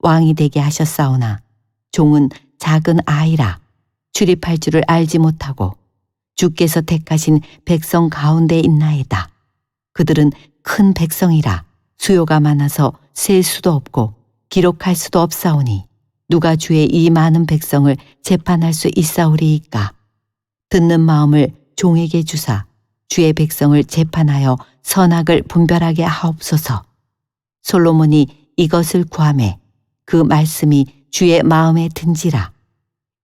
왕이 되게 하셨사오나 종은 작은 아이라 출입할 줄을 알지 못하고 주께서 택하신 백성 가운데 있나이다. 그들은 큰 백성이라 수요가 많아서 셀 수도 없고 기록할 수도 없사오니 누가 주의 이 많은 백성을 재판할 수 있사오리이까. 듣는 마음을 종에게 주사 주의 백성을 재판하여 선악을 분별하게 하옵소서. 솔로몬이 이것을 구함에 그 말씀이 주의 마음에 든지라.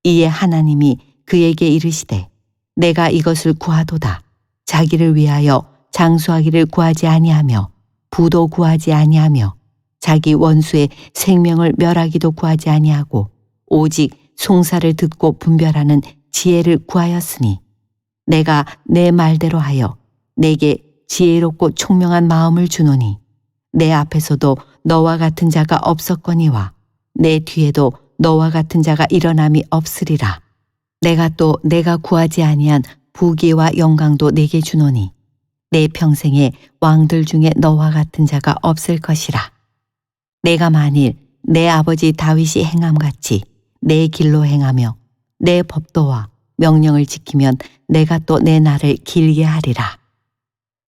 이에 하나님이 그에게 이르시되 내가 이것을 구하도다. 자기를 위하여 장수하기를 구하지 아니하며 부도 구하지 아니하며 자기 원수의 생명을 멸하기도 구하지 아니하고 오직 송사를 듣고 분별하는 지혜를 구하였으니 내가 내 말대로 하여 내게 지혜롭고 총명한 마음을 주노니 내 앞에서도 너와 같은 자가 없었거니와 내 뒤에도 너와 같은 자가 일어남이 없으리라. 내가 또 내가 구하지 아니한 부귀와 영광도 내게 주노니 내 평생에 왕들 중에 너와 같은 자가 없을 것이라. 내가 만일 내 아버지 다윗이 행함같이 내 길로 행하며 내 법도와 명령을 지키면 내가 또 내 날을 길게 하리라.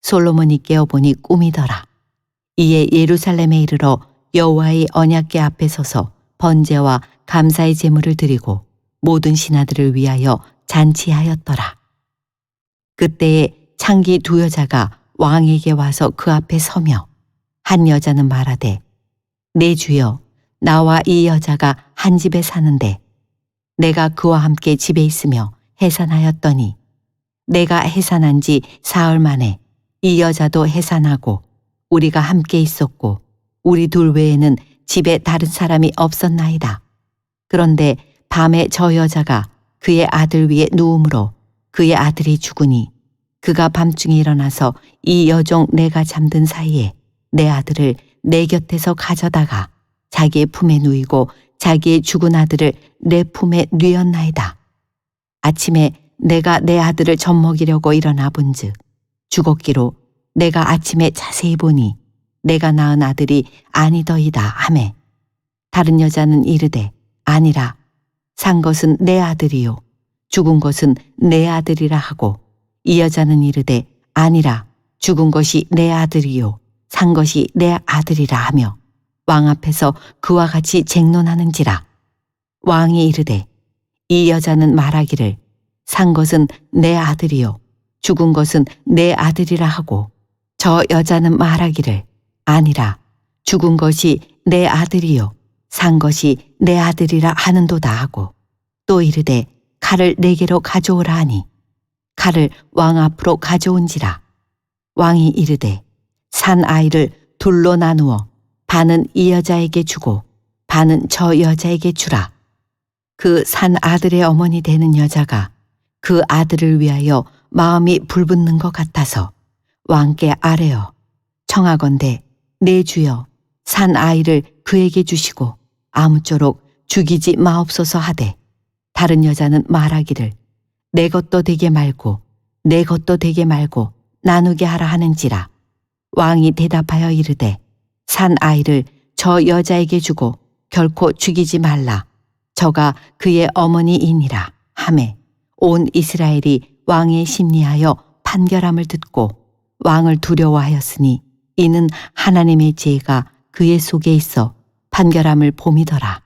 솔로몬이 깨어보니 꿈이더라. 이에 예루살렘에 이르러 여호와의 언약궤 앞에 서서 번제와 감사의 제물을 드리고 모든 신하들을 위하여 잔치하였더라. 그때에 창기 두 여자가 왕에게 와서 그 앞에 서며 한 여자는 말하되 내 주여 나와 이 여자가 한 집에 사는데 내가 그와 함께 집에 있으며 해산하였더니 내가 해산한 지 사흘 만에 이 여자도 해산하고 우리가 함께 있었고 우리 둘 외에는 집에 다른 사람이 없었나이다. 그런데 밤에 저 여자가 그의 아들 위에 누움으로 그의 아들이 죽으니 그가 밤중에 일어나서 이 여종 내가 잠든 사이에 내 아들을 내 곁에서 가져다가 자기의 품에 누이고 자기의 죽은 아들을 내 품에 뉘었나이다. 아침에 내가 내 아들을 젖먹이려고 일어나 본즉 죽었기로 내가 아침에 자세히 보니 내가 낳은 아들이 아니더이다 하매 다른 여자는 이르되 아니라 산 것은 내 아들이요 죽은 것은 내 아들이라 하고 이 여자는 이르되 아니라 죽은 것이 내 아들이요 산 것이 내 아들이라 하며 왕 앞에서 그와 같이 쟁론하는지라. 왕이 이르되 이 여자는 말하기를 산 것은 내 아들이요 죽은 것은 내 아들이라 하고 저 여자는 말하기를 아니라 죽은 것이 내 아들이요 산 것이 내 아들이라 하는도다 하고 또 이르되 칼을 내게로 가져오라 하니 칼을 왕 앞으로 가져온지라. 왕이 이르되 산 아이를 둘로 나누어 반은 이 여자에게 주고 반은 저 여자에게 주라. 그 산 아들의 어머니 되는 여자가 그 아들을 위하여 마음이 불붙는 것 같아서 왕께 아뢰어 청하건대 내 주여 산 아이를 그에게 주시고 아무쪼록 죽이지 마옵소서 하되 다른 여자는 말하기를 내 것도 되게 말고 내 것도 되게 말고 나누게 하라 하는지라. 왕이 대답하여 이르되 산 아이를 저 여자에게 주고 결코 죽이지 말라. 저가 그의 어머니이니라. 하매 온 이스라엘이 왕의 심리하여 판결함을 듣고 왕을 두려워하였으니 이는 하나님의 지혜가 그의 속에 있어 판결함을 봄이더라